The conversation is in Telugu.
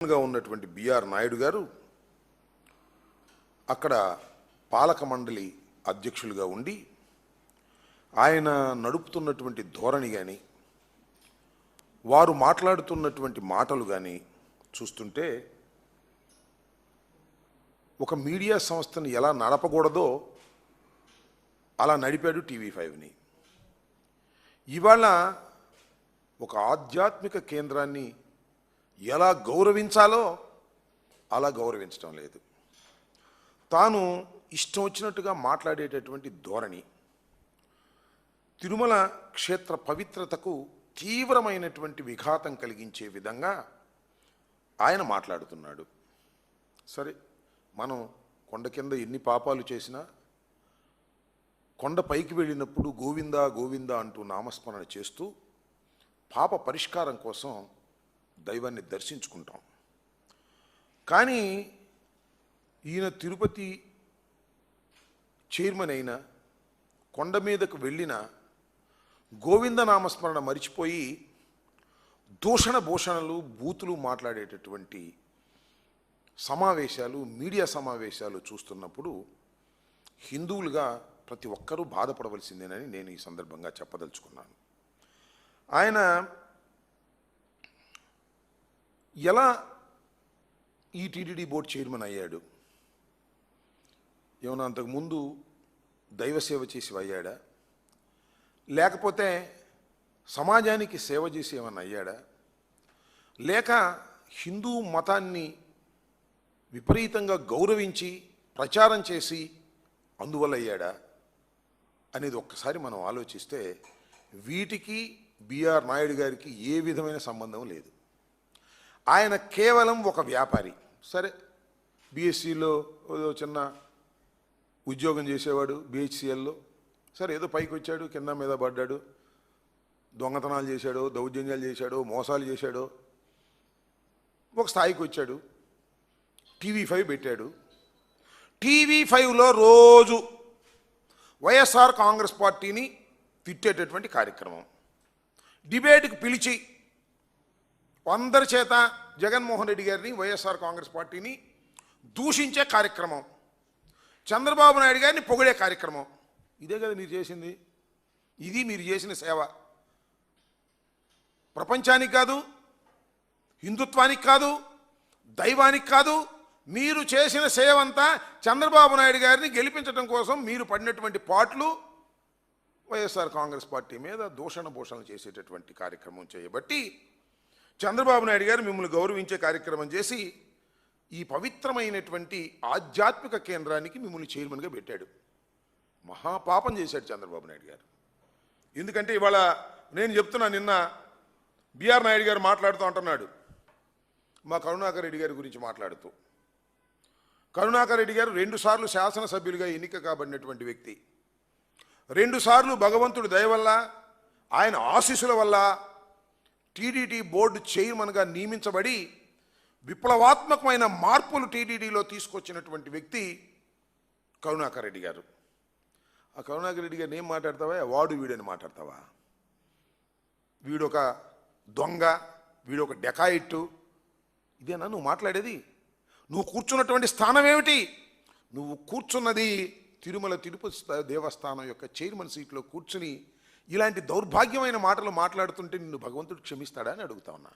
గా ఉన్నటువంటి బిఆర్ నాయుడు గారు అక్కడ పాలక మండలి అధ్యక్షులుగా ఉండి ఆయన నడుపుతున్నటువంటి ధోరణి కానీ వారు మాట్లాడుతున్నటువంటి మాటలు కానీ చూస్తుంటే ఒక మీడియా సంస్థను ఎలా నడపకూడదో అలా నడిపాడు టీవీ ఫైవ్ని ఇవాళ ఒక ఆధ్యాత్మిక కేంద్రాన్ని ఎలా గౌరవించాలో అలా గౌరవించడం లేదు. తాను ఇష్టం వచ్చినట్టుగా మాట్లాడేటటువంటి ధోరణి తిరుమల క్షేత్ర పవిత్రతకు తీవ్రమైనటువంటి విఘాతం కలిగించే విధంగా ఆయన మాట్లాడుతున్నాడు. సరే మనం కొండ కింద ఎన్ని పాపాలు చేసినా కొండ పైకి వెళ్ళినప్పుడు గోవిందా గోవిందా అంటూ నామస్మరణ చేస్తూ పాప పరిష్కారం కోసం దైవాన్ని దర్శించుకుంటాం. కానీ ఈయన తిరుపతి చైర్మన్ అయిన కొండ మీదకు వెళ్ళిన గోవింద నామస్మరణ మరిచిపోయి దూషణ భూషణలు బూతులు మాట్లాడేటటువంటి సమావేశాలు మీడియా సమావేశాలు చూస్తున్నప్పుడు హిందువులుగా ప్రతి ఒక్కరూ బాధపడవలసిందేనని నేను ఈ సందర్భంగా చెప్పదలుచుకున్నాను. ఆయన ఎలా ఈ టీటీడీ బోర్డు చైర్మన్ అయ్యాడు? ఏమన్నా అంతకుముందు దైవ సేవ చేసి అయ్యాడా? లేకపోతే సమాజానికి సేవ చేసి ఏమన్నా అయ్యాడా? లేక హిందూ మతాన్ని విపరీతంగా గౌరవించి ప్రచారం చేసి అందువల్ల అయ్యాడా? అనేది ఒక్కసారి మనం ఆలోచిస్తే వీటికి బిఆర్ నాయుడు గారికి ఏ విధమైన సంబంధం లేదు. ఆయన కేవలం ఒక వ్యాపారి. సరే బీఎస్సీలో ఏదో చిన్న ఉద్యోగం చేసేవాడు బిహెచ్సిఎల్లో సరే ఏదో పైకి వచ్చాడు కింద మీద పడ్డాడు దొంగతనాలు చేశాడో దౌర్జన్యాలు చేశాడో మోసాలు చేశాడో. ఒక స్థాయికి వచ్చాడు టీవీ ఫైవ్ పెట్టాడు. టీవీ ఫైవ్లో రోజు వైఎస్ఆర్ కాంగ్రెస్ పార్టీని తిట్టేటటువంటి కార్యక్రమం. డిబేట్కి పిలిచి అందరి చేత జగన్మోహన్ రెడ్డి గారిని వైఎస్ఆర్ కాంగ్రెస్ పార్టీని దూషించే కార్యక్రమం. చంద్రబాబు నాయుడు గారిని పొగిడే కార్యక్రమం. ఇదే కదా మీరు చేసింది. ఇది మీరు చేసిన సేవ. ప్రపంచానికి కాదు హిందుత్వానికి కాదు దైవానికి కాదు మీరు చేసిన సేవ అంతా చంద్రబాబు నాయుడు గారిని గెలిపించడం కోసం మీరు పడినటువంటి పాటలు వైఎస్ఆర్ కాంగ్రెస్ పార్టీ మీద దూషణ భూషణ చేసేటటువంటి కార్యక్రమం చేయబట్టి చంద్రబాబు నాయుడు గారు మిమ్మల్ని గౌరవించే కార్యక్రమం చేసి ఈ పవిత్రమైనటువంటి ఆధ్యాత్మిక కేంద్రానికి మిమ్మల్ని చైర్మన్గా పెట్టాడు. మహాపాపం చేశాడు చంద్రబాబు నాయుడు గారు. ఎందుకంటే ఇవాళ నేను చెప్తున్నా నిన్న బిఆర్ నాయుడు గారు మాట్లాడుతూ అంటున్నాడు. మా కరుణాకర్ రెడ్డి గారి గురించి మాట్లాడుతూ. కరుణాకర్ రెడ్డి గారు రెండుసార్లు శాసనసభ్యులుగా ఎన్నిక కాబడినటువంటి వ్యక్తి. రెండుసార్లు భగవంతుడి దయ వల్ల ఆయన ఆశీస్సుల వల్ల టీడీటీ బోర్డు చైర్మన్గా నియమించబడి విప్లవాత్మకమైన మార్పులు టీడీడీలో తీసుకొచ్చినటువంటి వ్యక్తి కరుణాకర్ రెడ్డి గారు. ఆ కరుణాకర్ రెడ్డి గారిని ఏం మాట్లాడతావా? వాడు వీడని మాట్లాడతావా? వీడొక దొంగ వీడొక డెకాయిట్టు. ఇదేనా నువ్వు మాట్లాడేది? నువ్వు కూర్చున్నటువంటి స్థానం ఏమిటి? నువ్వు కూర్చున్నది తిరుమల తిరుపతి దేవస్థానం యొక్క చైర్మన్ సీట్లో కూర్చుని ఇలాంటి దౌర్భాగ్యమైన మాటలు మాట్లాడుతుంటే నిన్ను భగవంతుడు క్షమిస్తాడా అని అడుగుతా ఉన్నా.